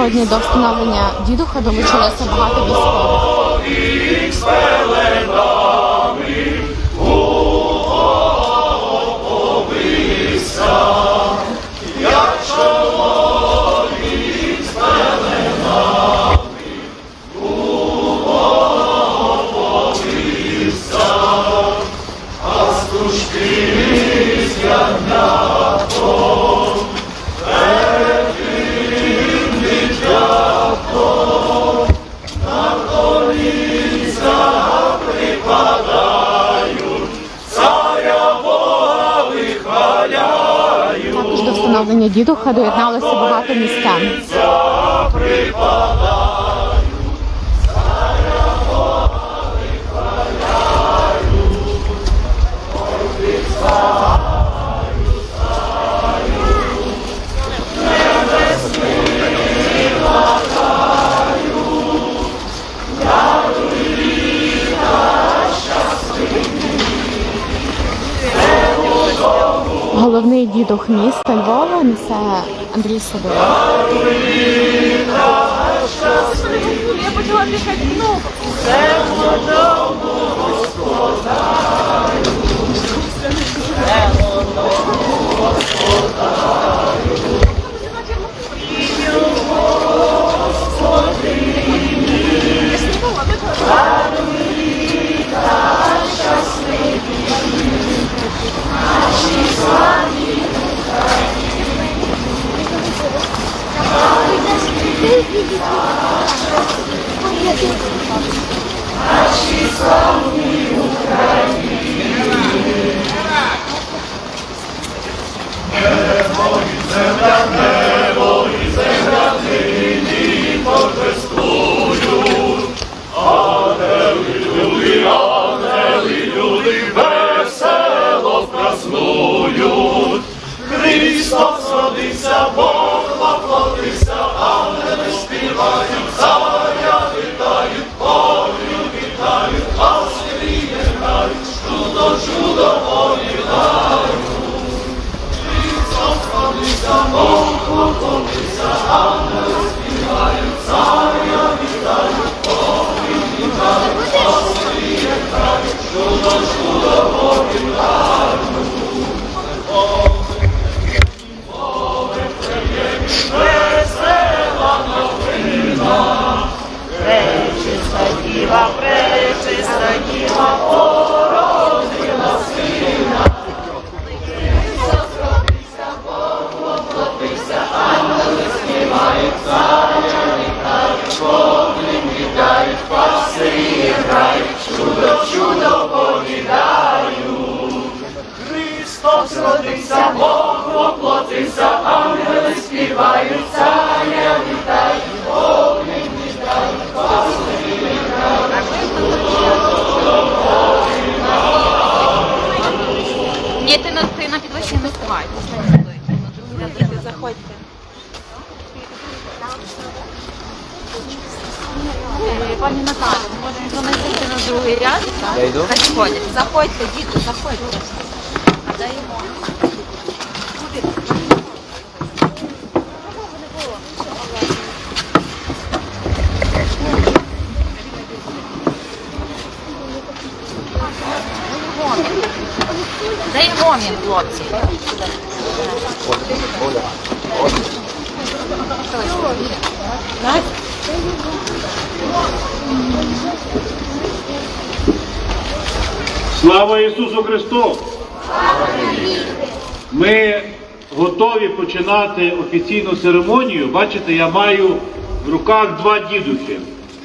Сьогодні до встановлення дідуха долучилося багато військових. Дідуха доєдналося багато містян. Головний дідух міста Львова несе Андрій Сидоров. Я почала дихати ногу. Весело Христос родився, Бог Пані Наталі, ми можемо занести на другий ряд. Заходять. Заходьте, діти, заходьте. Даємо. Даємо хлопці. Слава Ісусу Христу! Ми готові починати офіційну церемонію. Бачите, я маю в руках два дідухи.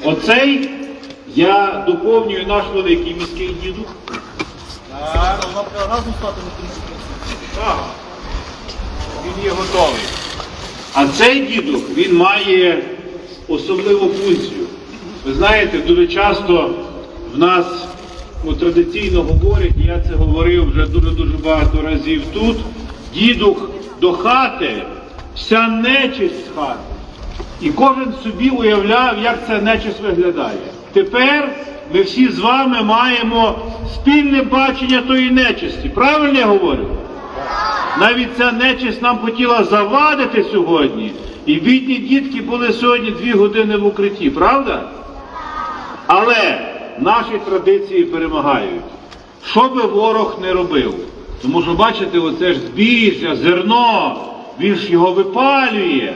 Оцей я доповнюю наш великий міський дідух. Так. Він є готовий. А цей дідух він має особливу функцію. Ви знаєте, дуже часто в нас ну, традиційно говорять, я це говорив вже дуже-дуже багато разів тут. Дідух до хати, вся нечисть з хати. І кожен собі уявляв, як ця нечисть виглядає. Тепер ми всі з вами маємо спільне бачення тої нечисті. Правильно я говорю? Навіть ця нечисть нам хотіла завадити сьогодні. І бідні дітки були сьогодні дві години в укритті, правда? Але наші традиції перемагають. Що би ворог не робив? Тому що бачите, оце ж збіжжя, зерно, він ж його випалює.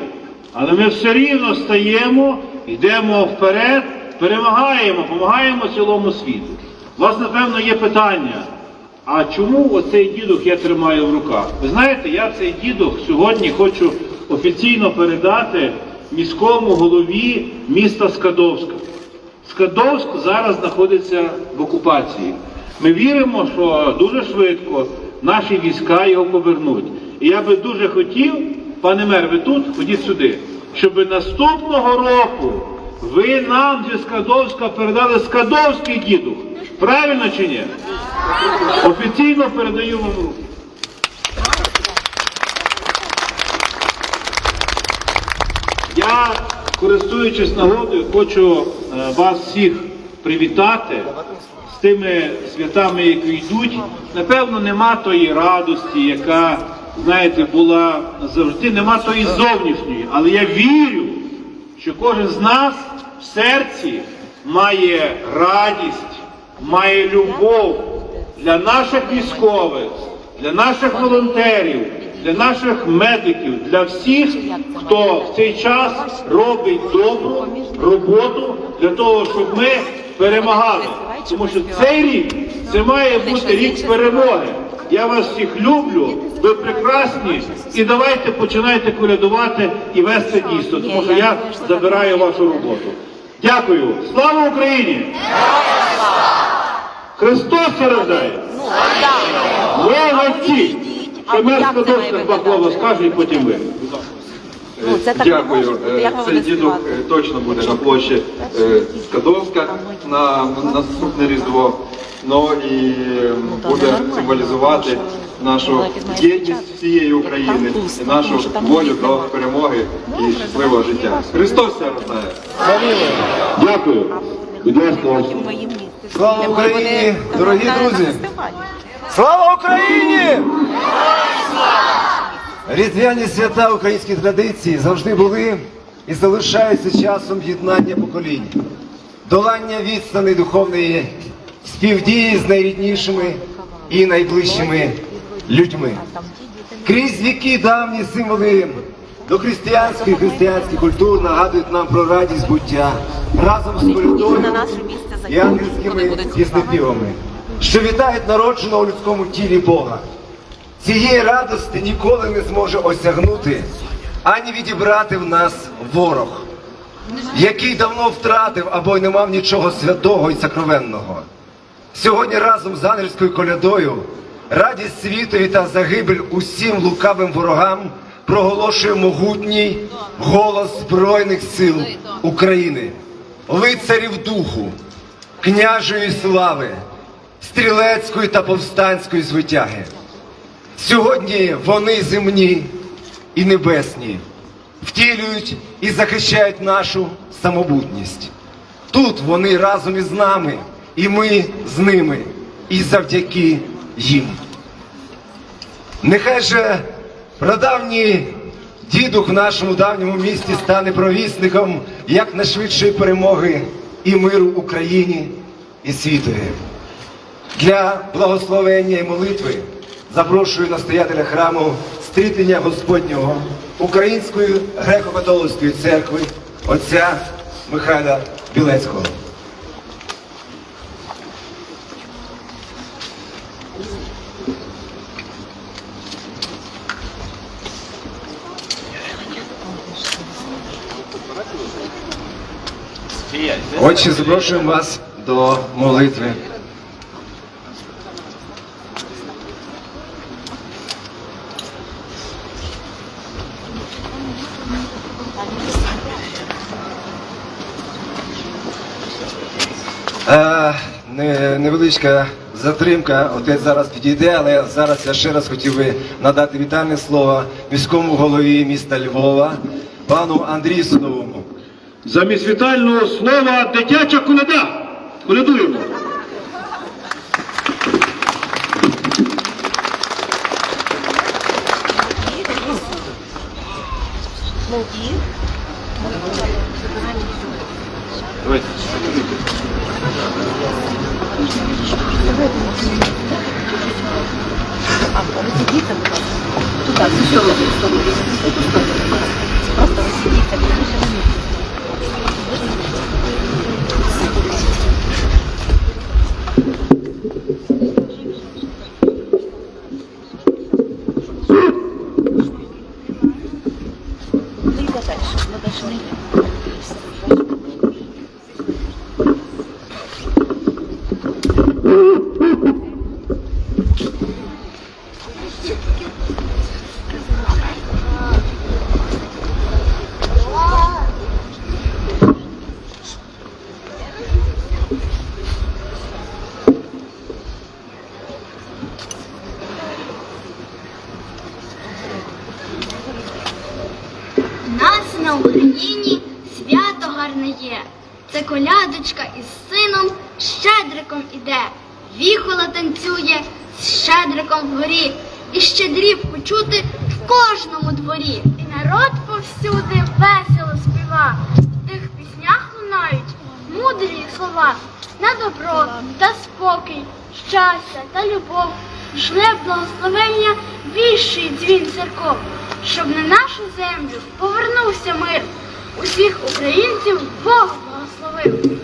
Але ми все рівно стаємо, йдемо вперед, перемагаємо, допомагаємо цілому світу. У вас, напевно, є питання. А чому оцей дідух я тримаю в руках? Ви знаєте, я цей дідух сьогодні хочу офіційно передати міському голові міста Скадовська. Скадовськ зараз знаходиться в окупації. Ми віримо, що дуже швидко наші війська його повернуть. І я би дуже хотів, пане мер, ви тут, ходіть сюди, щоб наступного року ви нам зі Скадовська передали Скадовський дідух. Правильно чи ні? Офіційно передаю вам руку. Я, користуючись нагодою, хочу е, вас всіх привітати з тими святами, які йдуть. Напевно, нема тої радості, яка, знаєте, була завжди, нема тої зовнішньої. Але я вірю, що кожен з нас в серці має радість, має любов для наших військових, для наших волонтерів, для наших медиків, для всіх, хто в цей час робить добру роботу для того, щоб ми перемагали. Тому що цей рік це має бути рік перемоги. Я вас всіх люблю, ви прекрасні, і давайте починайте колядувати і вести дійсно, тому що я забираю вашу роботу. Дякую. Слава Україні! Христос рождає! Молодці! Що мер Скадовська два слова скаже і потім ви. Ну, це так Дякую. Е, Як ви Цей будете співати? е, точно буде на площі е, Скадовська на наступне Різдво. Ну і е, буде символізувати нашу єдність всієї України і нашу волю до перемоги і щасливого життя. Христос ся рождає! Дякую. Будь ласка, Слава Україні, дорогі друзі! Слава Україні! Різдвяні свята українських традицій завжди були і залишаються часом єднання поколінь, долання відстані духовної співдії з найріднішими і найближчими людьми. Крізь віки давні символи дохристиянських і християнських культур нагадують нам про радість буття разом з На і ангельськими піснепівами, що вітають народженого у людському тілі Бога. Цієї радості ніколи не зможе осягнути ані відібрати в нас ворог, який давно втратив або й не мав нічого святого і сакровенного. Сьогодні разом з ангельською колядою радість світові та загибель усім лукавим ворогам проголошує могутній голос Збройних сил України, лицарів духу, княжої слави, стрілецької та повстанської звитяги. Сьогодні вони земні і небесні втілюють і захищають нашу самобутність. Тут вони разом із нами, і ми з ними, і завдяки їм. Нехай же прадавній дідух в нашому давньому місті стане провісником якнайшвидшої перемоги і миру Україні і світові. Для благословення і молитви запрошую настоятеля храму стрітення Господнього Української греко-католицької церкви отця Михайла Білецького. Отче, запрошуємо вас до молитви. Е, не- невеличка затримка, отець зараз підійде, але зараз я ще раз хотів би надати вітальне слово міському голові міста Львова, пану Андрію Судовому. Замість вітального слова дитяча коляда. Колядуємо. На Україні свято гарне є. Це колядочка із сином щедриком іде. Віхола танцює з щедриком вгорі. І щедрів почути в кожному дворі. І народ повсюди весело співа. В тих піснях лунають мудрі слова на добро та спокій, щастя та любов. Шле благословення віщий дзвін церков, щоб на нашу землю повернувся мир. Усіх українців Бог благословив.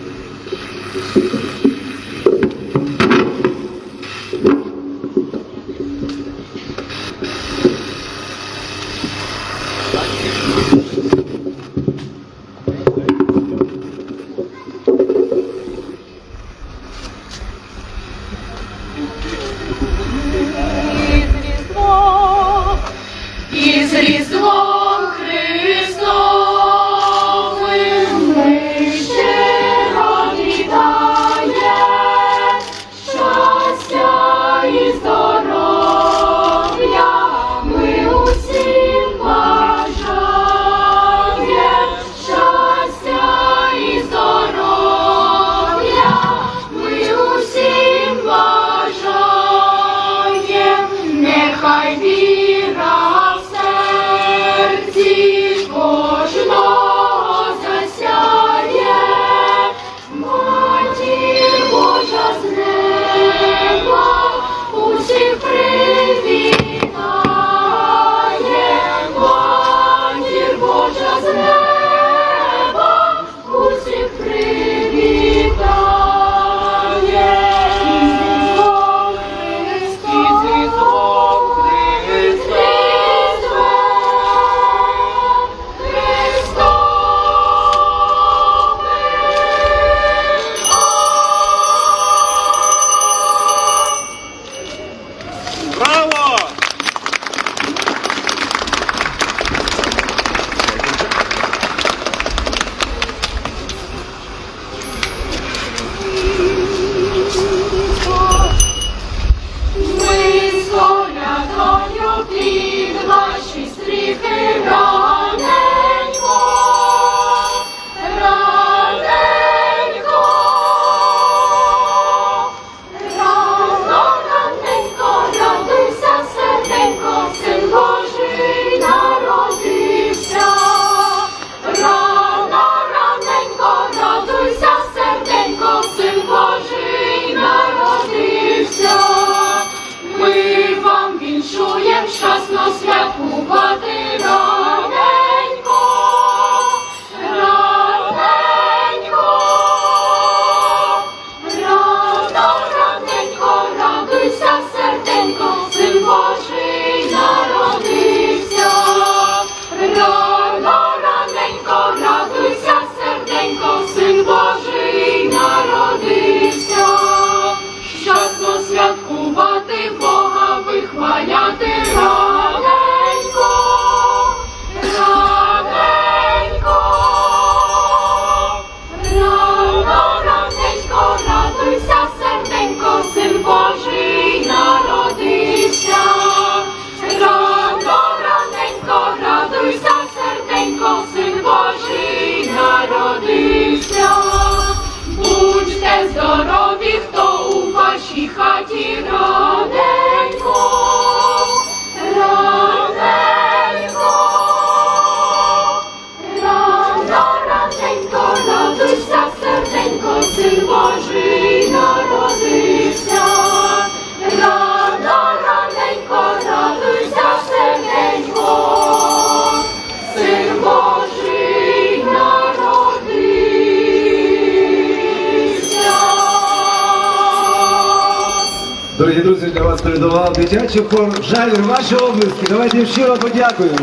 Дорогі друзі, для вас передавав дитячий хор Жавір. Ваші облиски. Давайте щиро подякуємо.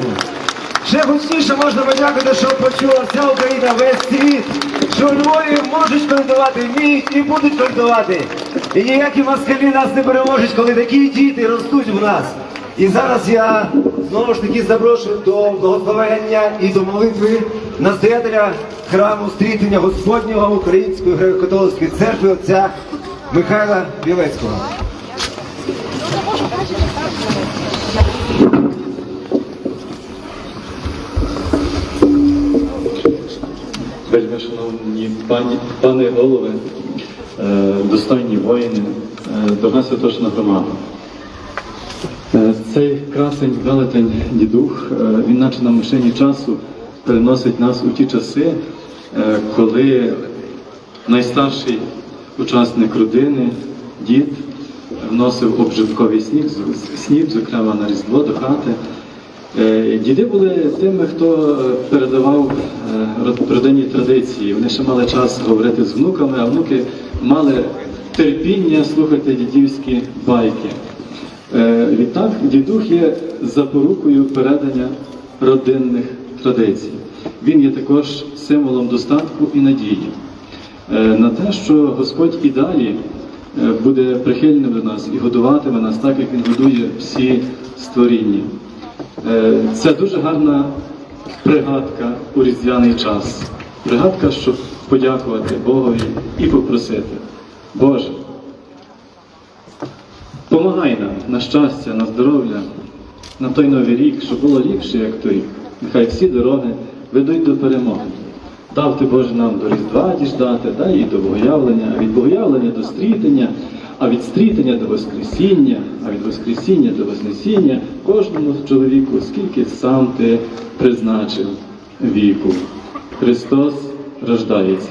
Ще гучніше можна подякувати, що почула вся Україна, весь світ, що Львові можуть передавати, вміють і будуть передавати. І ніякі москалі нас не переможуть, коли такі діти ростуть в нас. І зараз я знову ж таки запрошую до благословення і до молитви настоятеля храму стрітення Господнього Української греко-католицької церкви отця Михайла Білецького. Вельми шановні пані, пани голови, е, достойні воїни, е, дорога святошна громада. Е, Цей красень велетень дідух, він наче на машині часу переносить нас у ті часи, коли найстарший учасник родини, дід, вносив обжитковий сніг, сніг, зокрема на Різдво до хати. Е, Діди були тими, хто е, передавав е, родинні традиції. Вони ще мали час говорити з внуками, а внуки мали терпіння слухати дідівські байки. Відтак, дідух є запорукою передання родинних традицій. Він є також символом достатку і надії на те, що Господь і далі буде прихильним до нас і годуватиме нас так, як Він годує всі створіння. Е, Це дуже гарна пригадка у різдвяний час. Пригадка, щоб подякувати Богові і попросити. Боже, помагай нам на щастя, на здоров'я, на той новий рік, щоб було ліпше, як той. Нехай всі дороги ведуть до перемоги. Дав ти Боже нам до Різдва діждати, дай і до Богоявлення, а від Богоявлення до стрітення, а від стрітення до Воскресіння, а від Воскресіння до Вознесіння кожному чоловіку, скільки сам ти призначив віку. Христос рождається.